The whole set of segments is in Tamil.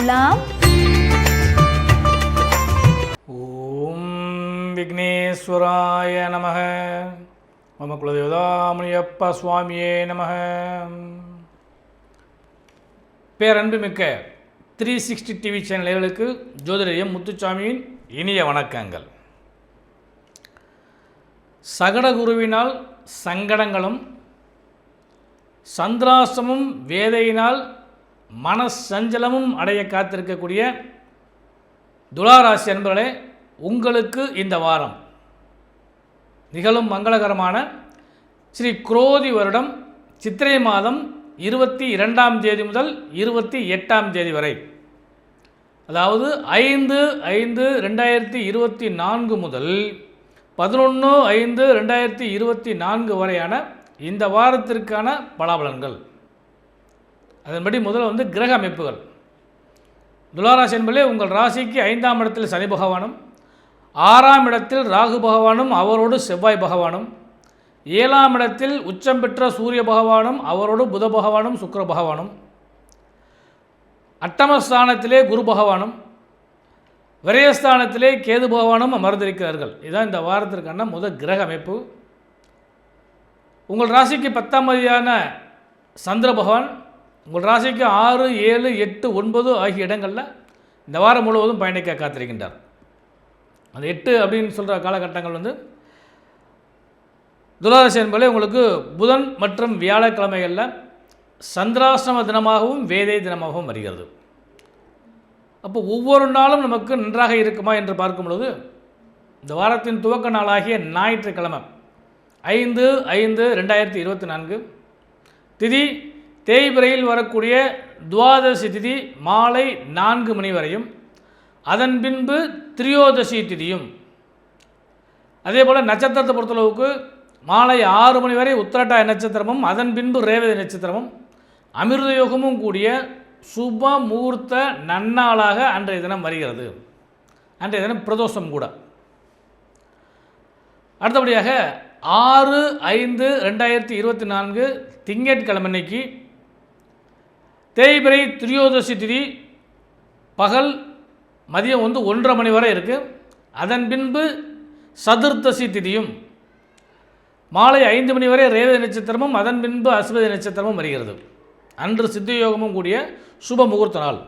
அருளாம் ஓம் விக்னேஸ்வராய நம மம குலதேவதாமணியப்பா சுவாமியே நம பேரன்புமிக்க த்ரீ சிக்ஸ்டி டிவி சேனல்களுக்கு ஜோதிடர் முத்துச்சாமியின் இனிய வணக்கங்கள். சகடகுருவினால் சங்கடங்களும் சந்திராசமும் வேதையினால் மனசஞ்சலமும் அடைய காத்திருக்கக்கூடிய துளாராசி அன்பர்களே உங்களுக்கு இந்த வாரம் நிகழும் மங்களகரமான ஸ்ரீ குரோதி வருடம் சித்திரை மாதம் இருபத்தி இரண்டாம் தேதி முதல் இருபத்தி எட்டாம் தேதி வரை. அதாவது ஐந்து ஐந்து ரெண்டாயிரத்தி இருபத்தி நான்கு முதல் பதினொன்று ஐந்து ரெண்டாயிரத்தி இருபத்தி நான்கு வரையான இந்த வாரத்திற்கான பலாபலன்கள். அதன்படி முதல்ல வந்து கிரக அமைப்புகள். துளாராசி என்பதே உங்கள் ராசிக்கு ஐந்தாம் இடத்தில் சனி பகவானும் ஆறாம் இடத்தில் ராகு பகவானும் அவரோடு செவ்வாய் பகவானும் ஏழாம் இடத்தில் உச்சம் பெற்ற சூரிய பகவானும் அவரோடு புத பகவானும் சுக்கர பகவானும் அட்டமஸ்தானத்திலே குரு பகவானும் விரயஸ்தானத்திலே கேது பகவானும் அமர்ந்திருக்கிறார்கள். இதுதான் இந்த வாரத்திற்கான முதல் கிரக அமைப்பு. உங்கள் ராசிக்கு பத்தாம் மதியான சந்திர பகவான் உங்கள் ராசிக்கு ஆறு ஏழு எட்டு ஒன்பது ஆகிய இடங்களில் இந்த வாரம் முழுவதும் பயணிக்க காத்திருக்கின்றார். அந்த எட்டு அப்படின்னு சொல்கிற காலகட்டங்கள் வந்து துளாராசி என்பதை உங்களுக்கு புதன் மற்றும் வியாழக்கிழமைகளில் சந்திராசிரம தினமாகவும் வேதை தினமாகவும் வருகிறது. அப்போ ஒவ்வொரு நாளும் நமக்கு நன்றாக இருக்குமா என்று பார்க்கும் பொழுது இந்த வாரத்தின் துவக்க நாளாகிய ஞாயிற்றுக்கிழமை ஐந்து ஐந்து ரெண்டாயிரத்தி இருபத்தி நான்கு திதி தேய்பிரையில் வரக்கூடிய துவாதசி திதி மாலை நான்கு மணி வரையும் அதன் பின்பு திரியோதசி திதியும். அதே போல் நட்சத்திரத்தை பொறுத்தளவுக்கு மாலை ஆறு மணி வரை உத்திரட்டாய நட்சத்திரமும் அதன் பின்பு ரேவதி நட்சத்திரமும் அமிர்த யோகமும் கூடிய சுப முகூர்த்த நன்னாளாக அன்றைய தினம் வருகிறது. அன்றைய தினம் பிரதோஷம் கூட. அடுத்தபடியாக ஆறு ஐந்து ரெண்டாயிரத்தி இருபத்தி நான்கு திங்கட்கிழமை அன்னைக்கு தேய்பிரை திரியோதசி திதி பகல் மதியம் வந்து ஒன்றரை மணி வரை இருக்குது அதன் பின்பு சதுர்த்தசி திதியும். மாலை ஐந்து மணி வரை ரேவதி நட்சத்திரமும் அதன் பின்பு அஸ்வதி நட்சத்திரமும் வருகிறது. அன்று சித்தயோகமும் கூடிய சுப முகூர்த்த நாள்.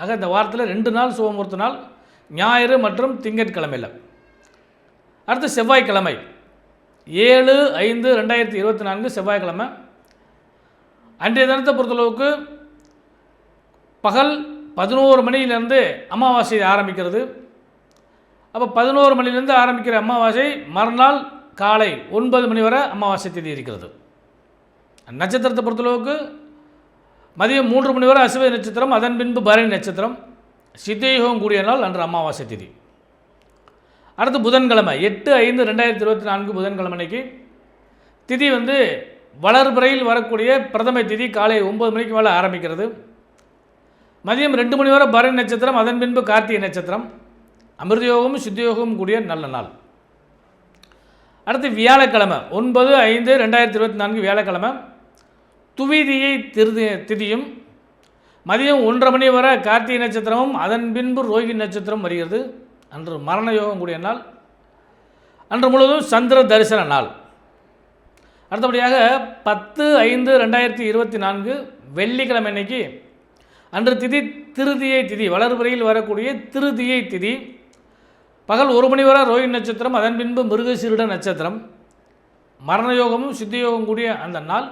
ஆக இந்த வாரத்தில் ரெண்டு நாள் சுப முகூர்த்த நாள் ஞாயிறு மற்றும் திங்கட்கிழமையில். அடுத்து செவ்வாய்க்கிழமை. ஏழு ஐந்து ரெண்டாயிரத்தி இருபத்தி நான்கு செவ்வாய்க்கிழமை. அன்றைய தினத்தை பொறுத்தளவுக்கு பகல் பதினோரு மணியிலேருந்து அமாவாசை ஆரம்பிக்கிறது. அப்போ பதினோரு மணிலேருந்து ஆரம்பிக்கிற அமாவாசை மறுநாள் காலை ஒன்பது மணி வரை அமாவாசை தேதி இருக்கிறது. நட்சத்திரத்தை பொறுத்தளவுக்கு மதியம் மூன்று மணி வரை அசுவ நட்சத்திரம் அதன் பின்பு பரணி நட்சத்திரம் சித்தயோகம் கூடிய நாள் அன்று அமாவாசை திதி. அடுத்து புதன்கிழமை எட்டு ஐந்து ரெண்டாயிரத்தி இருபத்தி நான்கு புதன்கிழமை அன்னைக்கு திதி வந்து வளர்பிறையில் வரக்கூடிய பிரதம திதி காலை ஒம்பது மணிக்கு மேலே ஆரம்பிக்கிறது. மதியம் ரெண்டு மணி வரை பரணி நட்சத்திரம் அதன் பின்பு கார்த்திகை நட்சத்திரம். அமிர்தயோகமும் சித்தயோகமும் கூடிய நல்ல நாள். அடுத்து வியாழக்கிழமை ஒன்பது ஐந்து ரெண்டாயிரத்தி இருபத்தி நான்கு வியாழக்கிழமை துவிதியை திருதி திதியும் மதியம் ஒன்றரை மணி வரை கார்த்திகை நட்சத்திரமும் அதன் பின்பு ரோஹி நட்சத்திரம் வருகிறது. அன்று மரண யோகம் கூடிய நாள். அன்று முழுவதும் சந்திர தரிசன நாள். அடுத்தபடியாக பத்து ஐந்து ரெண்டாயிரத்தி இருபத்தி நான்கு வெள்ளிக்கிழமை அன்னைக்கு அன்று திதி திருதியை திதி வளர்பிறையில் வரக்கூடிய திருதியை திதி. பகல் ஒரு மணி வரை ரோஹி நட்சத்திரம் அதன் பின்பு மிருகசீருட நட்சத்திரம். மரணயோகமும் சித்தயோகம் கூடிய அந்த நாள்.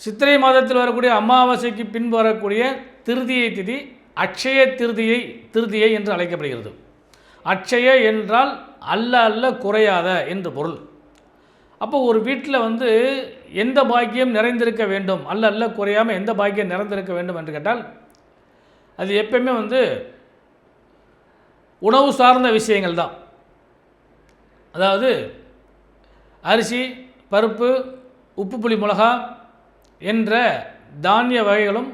சித்திரை மாதத்தில் வரக்கூடிய அமாவாசைக்கு பின்பு வரக்கூடிய திருதியை திதி அக்ஷய திருதியை திருதியை என்று அழைக்கப்படுகிறது. அக்ஷய என்றால் அல்ல அல்ல குறையாத என்று பொருள். அப்போ ஒரு வீட்டில் வந்து எந்த பாக்கியம் நிறைந்திருக்க வேண்டும்? அல்ல அல்ல குறையாமல் எந்த பாக்கியம் நிறைந்திருக்க வேண்டும் என்று கேட்டால் அது எப்பயுமே வந்து உணவு சார்ந்த விஷயங்கள் தான். அதாவது அரிசி பருப்பு உப்பு புளி மிளகா என்ற தானிய வகைகளும்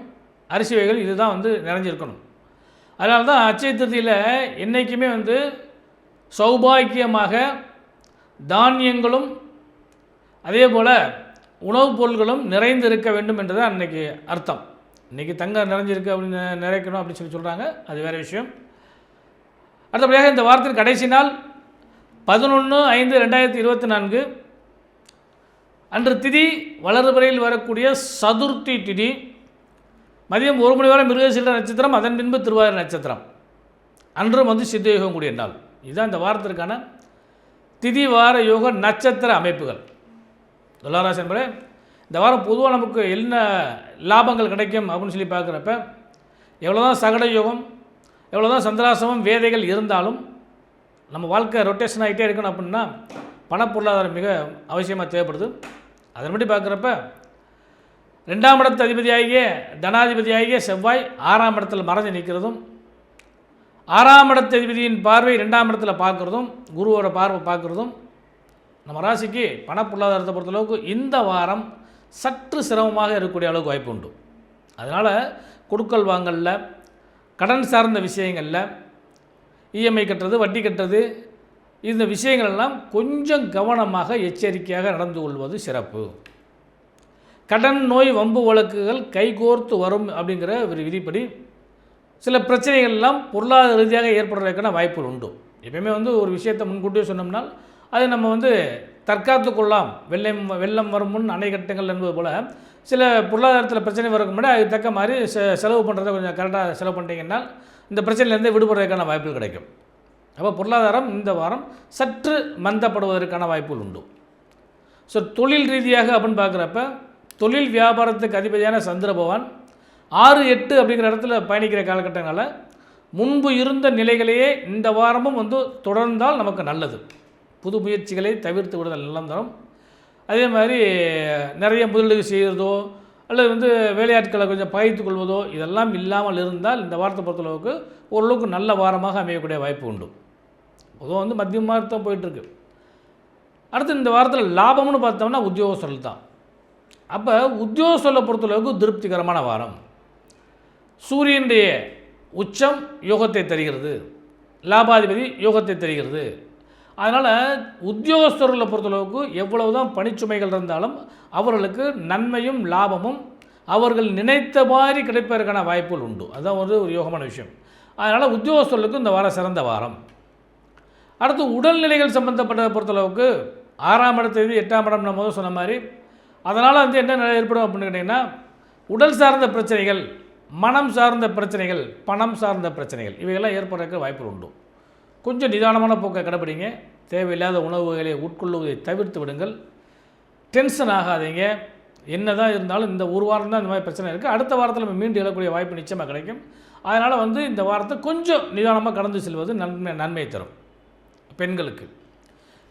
அரிசி வகைகள் இதுதான் வந்து நிறைஞ்சிருக்கணும். அதனால தான் அச்சய திருதியில் என்றைக்குமே வந்து சௌபாக்கியமாக தானியங்களும் அதே போல் உணவுப் பொருள்களும் நிறைந்து இருக்க வேண்டும் என்றது அன்னைக்கு அர்த்தம். இன்றைக்கி தங்கம் நிறைஞ்சிருக்கு அப்படின்னு நிறைக்கணும் அப்படின்னு சொல்லி சொல்கிறாங்க அது வேறு விஷயம். அடுத்தபடியாக இந்த வாரத்தின் கடைசி நாள் பதினொன்று ஐந்து ரெண்டாயிரத்தி இருபத்தி நான்கு. அன்று திதி வளர்பிறையில் வரக்கூடிய சதுர்த்தி திதி மதியம் ஒரு மணி வரை மிருகசீல நட்சத்திரம் அதன் பின்பு திருவாரூர் நட்சத்திரம். அன்றும் வந்து சித்தயோகம் கூடிய நாள். இதுதான் இந்த வாரத்திற்கான திதி வார யோக நட்சத்திர அமைப்புகள். துளாராசி என்பது இந்த வாரம் பொதுவாக நமக்கு என்ன லாபங்கள் கிடைக்கும் அப்படின்னு சொல்லி பார்க்குறப்ப எவ்வளோ தான் சகட யோகம் எவ்வளோ தான் சந்திராசமும் வேதைகள் இருந்தாலும் நம்ம வாழ்க்கை ரொட்டேஷன் ஆகிட்டே இருக்கணும் அப்படின்னா பணப்பொருளாதாரம் மிக அவசியமாக தேவைப்படுது. அதன்படி பார்க்குறப்ப ரெண்டாம் இடத்து அதிபதியாகிய தனாதிபதியாகிய செவ்வாய் ஆறாம் இடத்தில் மறைஞ்சு நிற்கிறதும் ஆறாம் இடத்து அதிபதியின் பார்வை ரெண்டாம் இடத்துல பார்க்குறதும் குருவோட பார்வை பார்க்குறதும் நம்ம ராசிக்கு பண பொருளாதாரத்தை பொறுத்தளவுக்கு இந்த வாரம் சற்று சிரமமாக இருக்கக்கூடிய அளவுக்கு வாய்ப்பு உண்டு. அதனால் கொடுக்கல் வாங்கலில் கடன் சார்ந்த விஷயங்களில் இஎம்ஐ கட்டுறது வட்டி கட்டுறது இந்த விஷயங்கள் எல்லாம் கொஞ்சம் கவனமாக எச்சரிக்கையாக நடந்து கொள்வது சிறப்பு. கடன் நோய் வம்பு வழக்குகள் கைகோர்த்து வரும் அப்படிங்கிற ஒரு விதிப்படி சில பிரச்சனைகள் எல்லாம் பொருளாதார ரீதியாக ஏற்படுறதுக்கான வாய்ப்புகள் உண்டு. எப்பயுமே வந்து ஒரு விஷயத்தை முன்கூட்டியே சொன்னோம்னால் அதை நம்ம வந்து தற்காத்து கொள்ளலாம். வெள்ளம் வெள்ளம் வரும் முன் அணை கட்டுங்கள் என்பது போல் சில பொருளாதாரத்தில் பிரச்சனை வரக்கு முன்னாடி அதுக்கு தக்க மாதிரி செ செலவு பண்ணுறத கொஞ்சம் கரெக்டாக செலவு பண்ணிட்டீங்கன்னா இந்த பிரச்சனையிலேருந்து விடுபடுறதுக்கான வாய்ப்புகள் கிடைக்கும். அப்போ பொருளாதாரம் இந்த வாரம் சற்று மந்தப்படுவதற்கான வாய்ப்புகள் உண்டு. ஸோ தொழில் ரீதியாக அப்படின்னு பார்க்குறப்ப தொழில் வியாபாரத்துக்கு அதிபதியான சந்திர பகவான் ஆறு எட்டு அப்படிங்கிற இடத்துல பயணிக்கிற காலகட்டங்களில் முன்பு இருந்த நிலைகளையே இந்த வாரமும் வந்து தொடர்ந்தால் நமக்கு நல்லது. புது முயற்சிகளை தவிர்த்து விடுதல் நல்லம் தரும். அதே மாதிரி நிறைய முதலீடு செய்கிறதோ அல்லது வந்து வேலையாட்களை கொஞ்சம் பகிர்ந்து கொள்வதோ இதெல்லாம் இல்லாமல் இருந்தால் இந்த வாரத்தை பொறுத்தளவுக்கு ஓரளவுக்கு நல்ல வாரமாக அமையக்கூடிய வாய்ப்பு உண்டு. பொதுவாக வந்து மத்தியமாக தான் போயிட்டுருக்கு. அடுத்து இந்த வாரத்தில் லாபம்னு பார்த்தோம்னா உத்தியோகஸ்தர்கள் தான். அப்போ உத்தியோகஸ்தலை பொறுத்தளவுக்கு திருப்திகரமான வாரம். சூரியனுடைய உச்சம் யோகத்தை தருகிறது. லாபாதிபதி யோகத்தை தருகிறது. அதனால் உத்தியோகஸ்தர்களை பொறுத்தளவுக்கு எவ்வளவு தான் பணிச்சுமைகள் இருந்தாலும் அவர்களுக்கு நன்மையும் லாபமும் அவர்கள் நினைத்த மாதிரி கிடைப்பதற்கான வாய்ப்புகள் உண்டு. அதுதான் வந்து ஒரு யோகமான விஷயம். அதனால் உத்தியோகஸ்தர்களுக்கு இந்த வாரம் சிறந்த வாரம். அடுத்து உடல்நிலைகள் சம்மந்தப்பட்டதை பொறுத்தளவுக்கு ஆறாம் இடத்துலேருந்து எட்டாம் இடம் நம்ம சொன்ன மாதிரி அதனால் வந்து என்ன நிலை ஏற்படும் அப்படின்னு கேட்டிங்கன்னா உடல் சார்ந்த பிரச்சனைகள் மனம் சார்ந்த பிரச்சனைகள் பணம் சார்ந்த பிரச்சனைகள் இவையெல்லாம் ஏற்படுறதுக்கு வாய்ப்புகள் உண்டு. கொஞ்சம் நிதானமான போக்கை கடைப்பிடிங்க. தேவையில்லாத உணவுகளை உட்கொள்வதை தவிர்த்து விடுங்கள். டென்ஷன் ஆகாதீங்க. என்ன தான் இருந்தாலும் இந்த ஒரு வாரம் தான் இந்த மாதிரி பிரச்சனை இருக்குது அடுத்த வாரத்தில் நம்ம மீண்டு எழக்கூடிய வாய்ப்பு நிச்சயமாக கிடைக்கும். அதனால் வந்து இந்த வாரத்தை கொஞ்சம் நிதானமாக கடந்து செல்வது நன்மை நன்மை தரும். பெண்களுக்கு.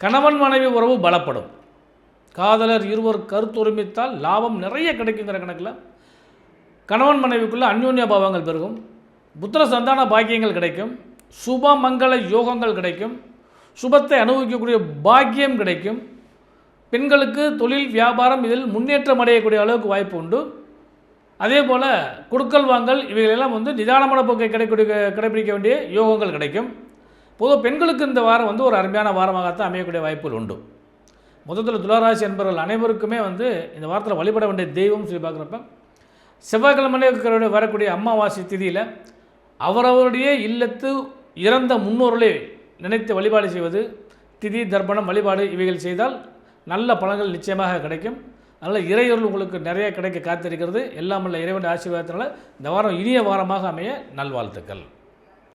கணவன் மனைவி உறவு பலப்படும். காதலர் இருவர் கருத்தொருமித்தால் லாபம் நிறைய கிடைக்குங்கிற கணக்கில் கணவன் மனைவிக்குள்ளே அந்யோன்ய பாவங்கள் பெருகும். புத்திர சந்தான பாக்கியங்கள் கிடைக்கும். சுப மங்கள யோகங்கள் கிடைக்கும். சுபத்தை அனுபவிக்கக்கூடிய பாக்கியம் கிடைக்கும். பெண்களுக்கு தொழில் வியாபாரம் இதில் முன்னேற்றம் அடையக்கூடிய அளவுக்கு வாய்ப்பு உண்டு. அதே போல் கொடுக்கல் வாங்கல் இவைகளெல்லாம் வந்து நிதானமான போக்கை கிடைக்கூடிய கடைபிடிக்க வேண்டிய யோகங்கள் கிடைக்கும். பொதுவாக பெண்களுக்கு இந்த வாரம் வந்து ஒரு அருமையான வாரமாகத்தான் அமையக்கூடிய வாய்ப்புகள் உண்டு. மொத்தத்தில் துளாராசி என்பவர்கள் அனைவருக்குமே வந்து இந்த வாரத்தில் வழிபட வேண்டிய தெய்வம் சொல்லி பார்க்குறப்ப செவ்வாய்க்கிழமை வரக்கூடிய அமாவாசை திதியில் அவரவருடைய இல்லத்து இறந்த முன்னோர்களை நினைத்து வழிபாடு செய்வது திதி தர்ப்பணம் வழிபாடு இவைகள் செய்தால் நல்ல பலன்கள் நிச்சயமாக கிடைக்கும். அதனால் இறையொருள் உங்களுக்கு நிறைய கிடைக்க காத்திருக்கிறது. எல்லாம் உள்ள இறைவன் ஆசீர்வாதத்தினால இந்த வாரம் இனிய வாரமாக அமைய நல்வாழ்த்துக்கள்.